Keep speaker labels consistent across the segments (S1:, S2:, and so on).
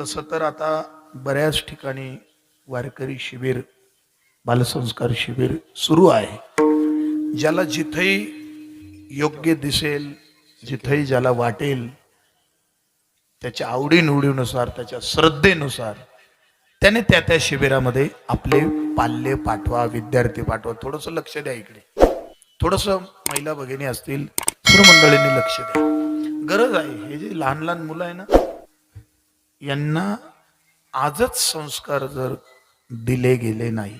S1: तसं तर आता बऱ्याच ठिकाणी वारकरी शिबिर बालसंस्कार शिबिर सुरू आहे. ज्याला जिथेही योग्य दिसेल जिथेही ज्याला वाटेल त्याच्या आवडीनिवडीनुसार त्याच्या श्रद्धेनुसार त्याने त्या त्या शिबिरामध्ये आपले पाल्य पाठवा विद्यार्थी पाठवा. थोडंसं लक्ष द्या इकडे. थोडंसं महिला भगिनी असतील मंडळींनी लक्ष द्या. गरज आहे. हे जे लहान लहान मुलं आहे ना यांना आजच संस्कार जर दिले गेले नाही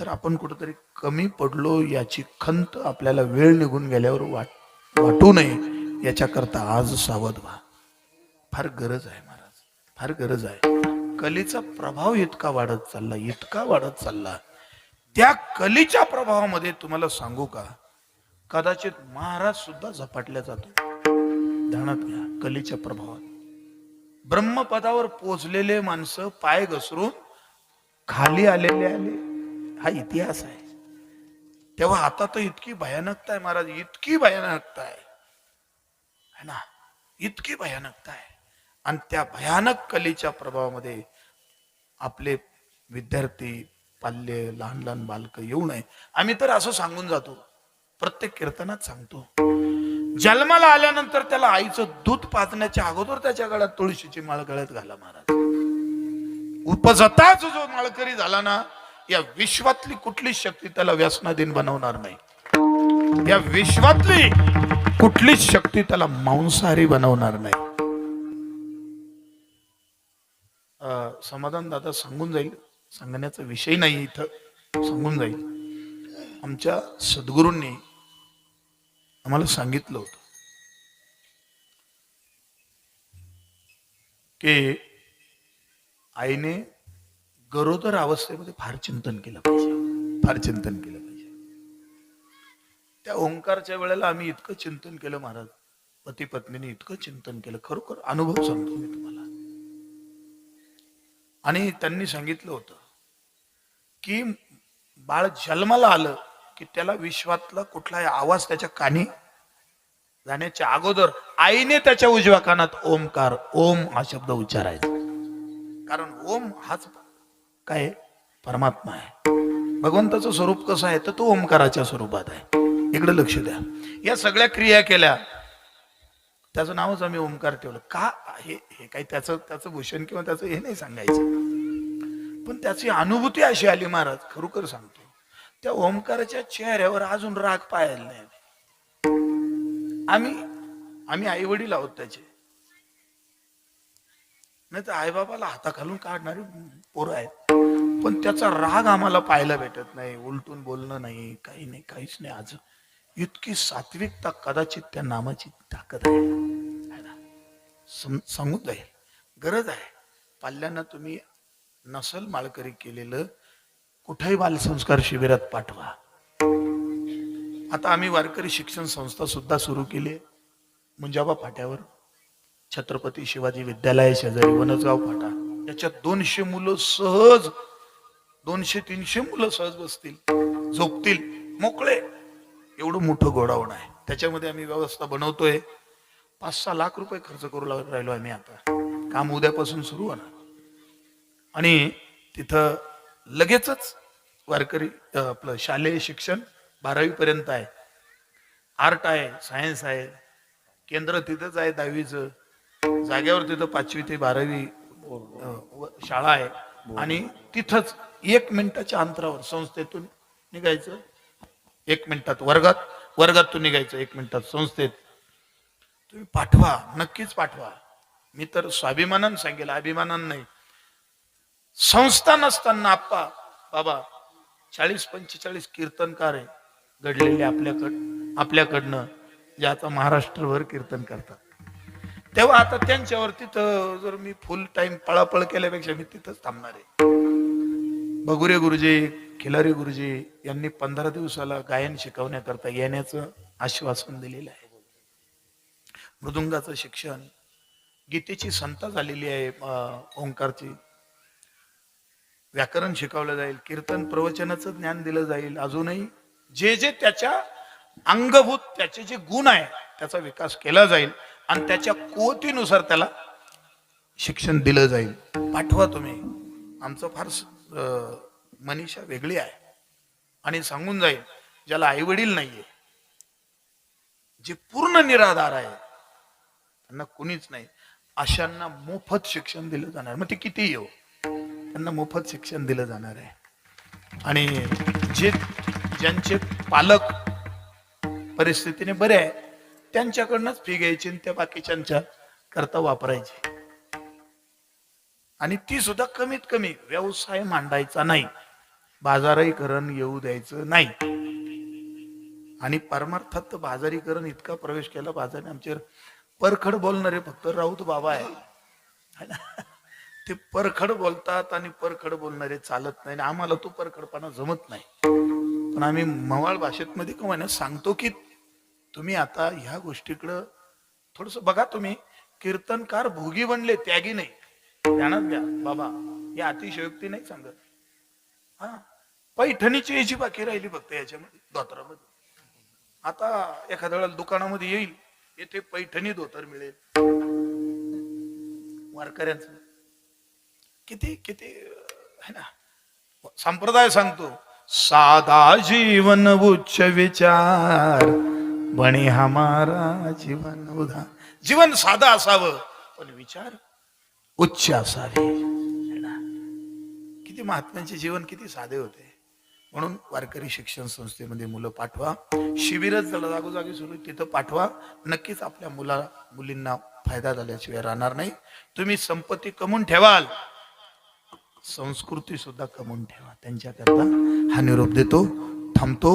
S1: तर आपण कुठेतरी कमी पडलो याची खंत आपल्याला वेळ निघून गेल्यावर वाट वाटू नये. याच्याकरता आज सावध व्हा. फार गरज आहे महाराज. फार गरज आहे. कलेचा प्रभाव इतका वाढत चालला इतका वाढत चालला. त्या कलेच्या प्रभावामध्ये तुम्हाला सांगू का? कदाचित महाराज सुद्धा झपाटल्या जातो. ध्यानात घ्या कलेच्या प्रभावात. ब्रह्मपदावर पोचलेले माणसं पाय घसरून खाली आलेले आले. हा इतिहास आहे. तेव्हा आता तर इतकी भयानकता आहे महाराज इतकी भयानकता आहे. है ना? इतकी भयानकता आहे. आणि त्या भयानक कलेच्या प्रभावामध्ये आपले विद्यार्थी पाल्य लहान लहान बालक येऊ नये. आम्ही तर असं सांगून जातो. प्रत्येक कीर्तनात सांगतो. जन्माला आल्यानंतर त्याला आईचं दूध पाजण्याच्या अगोदर त्याच्या गळ्यात तुळशीची माळ गळ्यात घाला महाराज. उपजताच जो माळकरी झाला ना या विश्वातली कुठली शक्ती त्याला व्यसनाधीन बनवणार नाही. या विश्वातली कुठलीच शक्ती त्याला मांसाहारी बनवणार नाही. समाधान दादा सांगून जाईल. सांगण्याचा विषय नाही इथं. सांगून जाईल. आमच्या सद्गुरूंनी आम्हाला सांगितलं होतं. की आईने गरोदर अवस्थेमध्ये फार चिंतन केलं पाहिजे. फार चिंतन केलं पाहिजे. त्या ओंकारच्या वेळेला आम्ही इतकं चिंतन केलं महाराज. पती पत्नीने इतकं चिंतन केलं. खरोखर अनुभव सांगतो मी तुम्हाला. आणि त्यांनी सांगितलं होतं की बाळ जन्माला आलं की त्याला विश्वातला कुठलाही आवाज त्याच्या कानी जाण्याच्या अगोदर आईने त्याच्या उजव्या कानात ओमकार ओम हा शब्द उच्चारायचा. कारण ओम हाच काय परमात्मा आहे. भगवंताचं स्वरूप कसं आहे? तर तो ओंकाराच्या स्वरूपात आहे. इकडे लक्ष द्या. या सगळ्या क्रिया केल्या. त्याचं नावच आम्ही ओमकार ठेवलं. का हे हे काही त्याचं त्याचं भूषण किंवा त्याचं हे नाही सांगायचं. पण त्याची अनुभूती अशी आली महाराज खरोखर सांगतो. त्या ओंकाराच्या चेहऱ्यावर अजून राग पाहायला नाही आम्ही आम्ही आई वडील आहोत त्याचे. नाही तर आईबाबाला हाताखालून काढणारी पोरं आहेत. पण त्याचा राग आम्हाला पाहायला भेटत नाही उलटून बोलणं नाही काही नाही काहीच नाही. आज इतकी सात्विकता कदाचित त्या नामाची ताकद आहे. सांगून जाईल. गरज आहे. पाल्यांना तुम्ही नसल माळकरी केलेलं कुठेही बालसंस्कार शिबिरात पाठवा. आता आम्ही वारकरी शिक्षण संस्था सुद्धा सुरू केली आहे. मुंजाबा फाट्यावर. छत्रपती शिवाजी विद्यालय शेजारी वनजगाव फाटा. याच्यात दोनशे मुलं सहज दोनशे तीनशे मुलं सहज बसतील झोपतील मोकळे. एवढं मोठं गोडाऊन आहे. त्याच्यामध्ये आम्ही व्यवस्था बनवतोय. पाच सहा लाख रुपये खर्च करू राहिलो आम्ही आता. काम उद्यापासून सुरू होणार. आणि तिथं लगेचच वारकरी आपलं शालेय शिक्षण बारावी पर्यंत आहे. आर्ट आहे सायन्स आहे केंद्र तिथंच आहे दहावीचं जागेवर तिथं पाचवी ते बारावी शाळा आहे. आणि तिथंच एक मिनिटाच्या अंतरावर संस्थेतून निघायचं एक मिनिटात वर्गात वर्गातून निघायचं एक मिनिटात संस्थेत. तुम्ही पाठवा नक्कीच पाठवा. मी तर स्वाभिमानानं सांगेल अभिमानानं नाही. संस्था नसताना आप्पा बाबा चाळीस पंचेचाळीस कीर्तनकार आहे घडलेले आपल्याकड आपल्याकडनं जे आता महाराष्ट्रभर कीर्तन करतात. तेव्हा आता त्यांच्यावर तिथं जर मी फुल टाइम पळापळ केल्यापेक्षा मी तिथंच थांबणार आहे. बगुरे गुरुजी खिलारी गुरुजी यांनी पंधरा दिवसाला गायन शिकवण्याकरता येण्याचं आश्वासन दिलेलं आहे. मृदुंगाचं शिक्षण गीतेची संता झालेली आहे ओंकारची. व्याकरण शिकवलं जाईल कीर्तन प्रवचनाचं ज्ञान दिलं जाईल अजूनही जे जे त्याच्या अंगभूत त्याचे जे गुण आहे त्याचा विकास केला जाईल आणि त्याच्या कुवतीनुसार त्याला शिक्षण दिलं जाईल. पाठवा तुम्ही. आमचं फार मनीषा वेगळी आहे. आणि सांगून जाईल ज्याला आई वडील नाहीये जे पूर्ण निराधार आहे त्यांना कुणीच नाही. अशांना मोफत शिक्षण दिलं जाणार. मग ते किती येऊ हो. त्यांना मोफत शिक्षण दिलं जाणार आहे. आणि जे ज्यांचे पालक परिस्थितीने बरे आहे त्यांच्याकडनंच फी घ्यायची आणि त्या बाकीच्यांच्या करता वापरायची. आणि ती सुद्धा कमीत कमी व्यवसाय मांडायचा नाही. बाजारीकरण येऊ द्यायचं नाही. आणि परमार्थात बाजारीकरण इतका प्रवेश केला बाजारी आमचे परखड बोलणारे फक्त राऊत बाबा आहे ना? ते परखड बोलतात आणि परखड बोलणारे चालत नाही आणि आम्हाला तो परखडपणा जमत नाही. पण आम्ही मवाळ भाषेत मध्ये सांगतो की तुम्ही आता ह्या गोष्टीकडं थोडस बघा तुम्ही. कीर्तनकार भोगी बनले त्यागी नाही. ध्यानात द्या बाबा हे अतिशयोक्ती नाही सांगत. हा. पैठणीची याची बाकी राहिली फक्त याच्यामध्ये धोत्रामध्ये. आता एखाद्या वेळेला दुकानामध्ये येईल येथे पैठणी धोतर मिळेल. वारकऱ्यांचं. किती किती है ना? संप्रदाय सांगतो साधा जीवन उच्च विचार बणी हमारा जीवन उधा जीवन साधा असावं पण विचार उच्च असावे. किती महात्म्यांचे जीवन किती साधे होते. म्हणून वारकरी शिक्षण संस्थेमध्ये मुलं पाठवा. शिबिरच झालं जागोजागी सुरू तिथं पाठवा. नक्कीच आपल्या मुला मुलींना फायदा झाल्याशिवाय राहणार नाही. तुम्ही संपत्ती कमवून ठेवाल. संस्कृती सुद्धा कमवून ठेवा. त्यांच्याकरता हा निरोप देतो थांबतो.